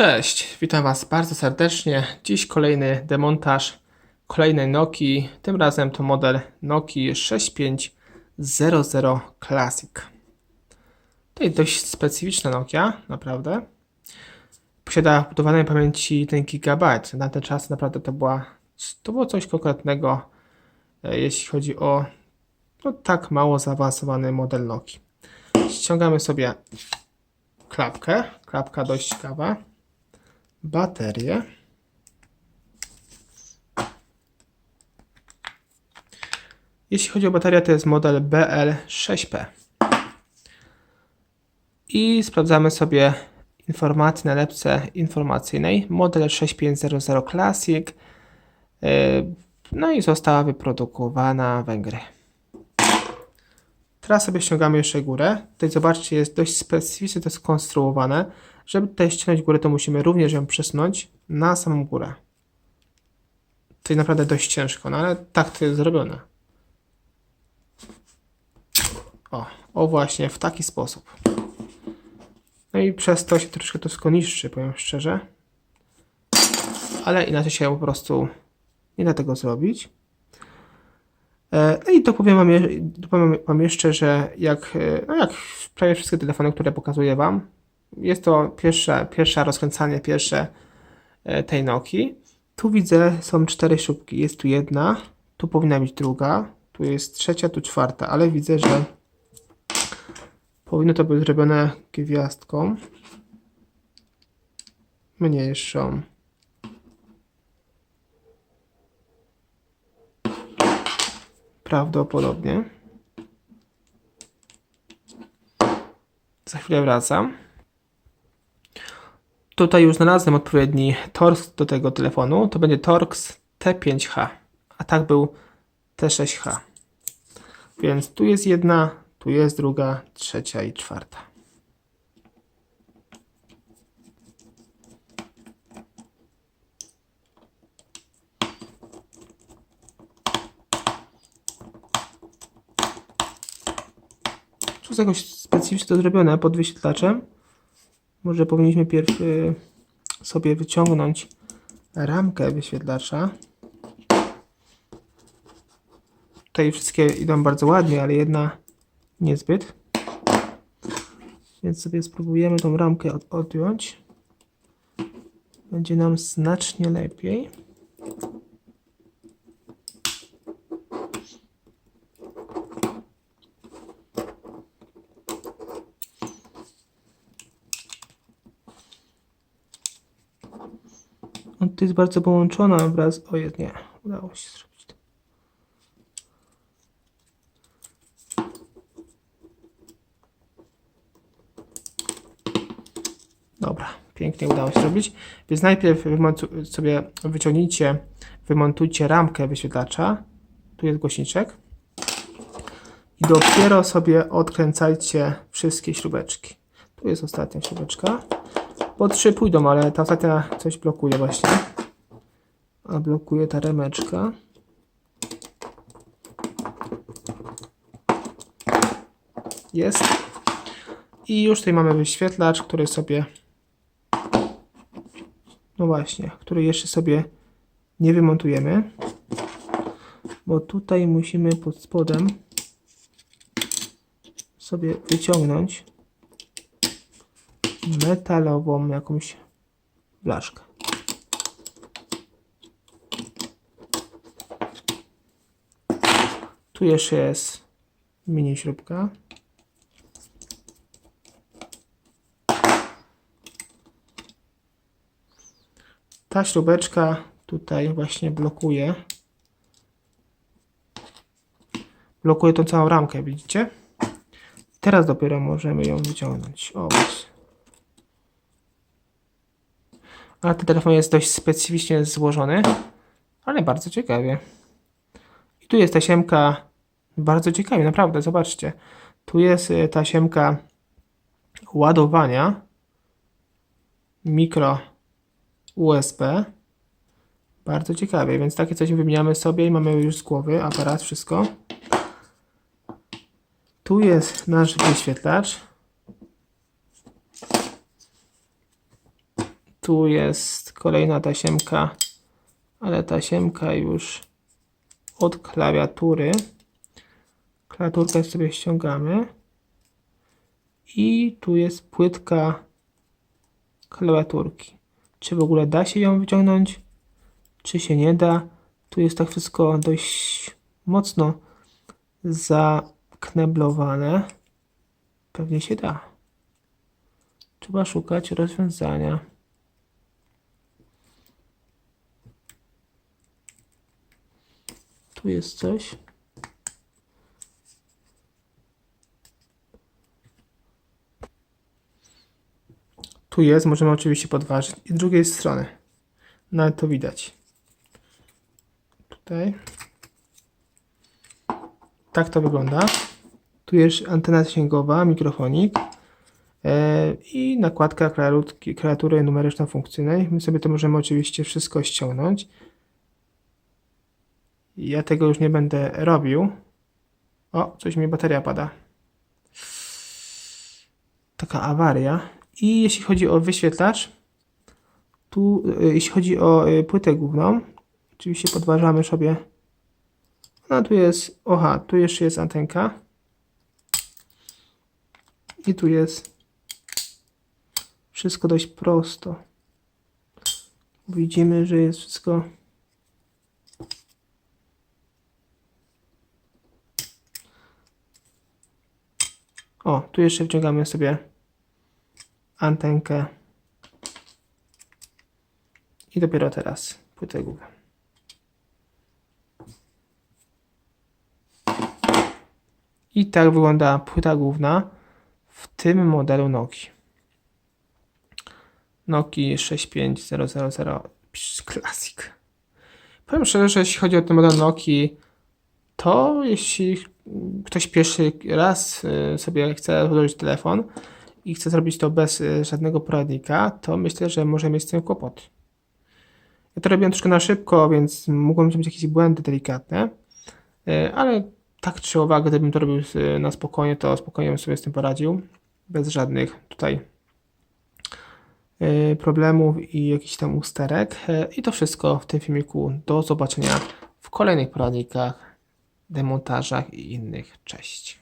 Cześć, witam Was bardzo serdecznie. Dziś kolejny demontaż kolejnej Nokii. Tym razem to model Nokii 6500 Classic. Jest dość specyficzna Nokia, naprawdę. Posiada budowanej pamięci 1 GB. Na ten czas naprawdę to, była, to było coś konkretnego, e, jeśli chodzi o no, tak mało zaawansowany model Nokii. Ściągamy sobie klapkę. Klapka dość ciekawa baterię. Jeśli chodzi o baterię, to jest model BL6P. I sprawdzamy sobie informacje na lepce informacyjnej. Model 6500 Classic. Yy, No i została wyprodukowana Węgry. Teraz sobie ściągamy jeszcze górę. Tutaj zobaczcie, jest dość specyficznie to skonstruowane. Żeby tutaj ściągnąć górę, to musimy również ją przesunąć na samą górę. To jest naprawdę dość ciężko, no ale tak to jest zrobione. O, o właśnie, w taki sposób. No i przez to się troszkę to skoniszczy, powiem szczerze. Ale inaczej się po prostu nie da tego zrobić. E, No i to powiem wam, powiem wam jeszcze, że jak, e, no jak prawie wszystkie telefony, które pokazuję wam, jest to pierwsze, pierwsze rozkręcanie, pierwsze e, tej Nokii. Tu widzę, są cztery śrubki. Jest tu jedna, tu powinna być druga, tu jest trzecia, tu czwarta, ale widzę, że powinno to być zrobione gwiazdką mniejszą. Prawdopodobnie. Za chwilę wracam. Tutaj już znalazłem odpowiedni Torx do tego telefonu. To będzie Torx T5H, a tak był T6H. Więc tu jest jedna, tu jest druga, trzecia i czwarta. Tu jest jakoś specyficznie to zrobione pod wyświetlaczem. Może powinniśmy pierw sobie wyciągnąć ramkę wyświetlacza. Tutaj wszystkie idą bardzo ładnie, ale jedna niezbyt. Więc sobie spróbujemy tą ramkę od, odjąć. Będzie nam znacznie lepiej. On tu jest bardzo połączona wraz. O jest, nie. Udało się zrobić to. Dobra, pięknie udało się zrobić. Więc najpierw sobie wyciągnijcie, wymontujcie ramkę wyświetlacza. Tu jest głośniczek. I dopiero sobie odkręcajcie wszystkie śrubeczki. Tu jest ostatnia śrubeczka. Po trzy pójdą, ale ta ostatnia coś blokuje właśnie. A blokuje ta remeczka. Jest. I już tutaj mamy wyświetlacz, który sobie. No właśnie, który jeszcze sobie nie wymontujemy. Bo tutaj musimy pod spodem sobie wyciągnąć metalową jakąś blaszkę. Tu jeszcze jest mini śrubka. Ta śrubeczka tutaj właśnie blokuje. Blokuje tą całą ramkę, widzicie? Teraz dopiero możemy ją wyciągnąć. O, właśnie. Ale ten telefon jest dość specyficznie złożony, ale bardzo ciekawie. I tu jest tasiemka, bardzo ciekawie, naprawdę, zobaczcie. Tu jest y, tasiemka ładowania mikro USB. Bardzo ciekawie, więc takie coś wymieniamy sobie i mamy już z głowy aparat, wszystko. Tu jest nasz wyświetlacz. Tu jest kolejna tasiemka, ale tasiemka już od klawiatury. Klawiaturkę sobie ściągamy. I tu jest płytka klawiaturki. Czy w ogóle da się ją wyciągnąć? Czy się nie da? Tu jest tak wszystko dość mocno zakneblowane. Pewnie się da. Trzeba szukać rozwiązania. Tu jest coś. Tu jest, możemy oczywiście podważyć. I z drugiej strony. Nawet to widać. Tutaj. Tak to wygląda. Tu jest antena zasięgowa, mikrofonik e, i nakładka klawiatury numeryczno-funkcyjnej. My sobie to możemy oczywiście wszystko ściągnąć. Ja tego już nie będę robił. O, coś mi bateria pada. Taka awaria. I jeśli chodzi o wyświetlacz, tu y, jeśli chodzi o y, płytę główną, oczywiście podważamy sobie. No tu jest, oha, tu jeszcze jest antenka. I tu jest wszystko dość prosto. Widzimy, że jest wszystko O, tu jeszcze wciągamy sobie antenkę. I dopiero teraz płytę główną. I tak wygląda płyta główna w tym modelu Noki. Noki 65000 Classic. Powiem szczerze, że jeśli chodzi o ten model Noki, to jeśli ktoś pierwszy raz y, sobie chce włożyć telefon i chce zrobić to bez y, żadnego poradnika, to myślę, że może mieć z tym kłopot. Ja to robiłem troszkę na szybko, więc mogą być jakieś błędy delikatne, y, ale tak czy owak, gdybym to robił na spokojnie, to spokojnie bym sobie z tym poradził, bez żadnych tutaj problemów i jakichś tam usterek. I to wszystko w tym filmiku. Do zobaczenia w kolejnych poradnikach, demontażach i innych. Cześć.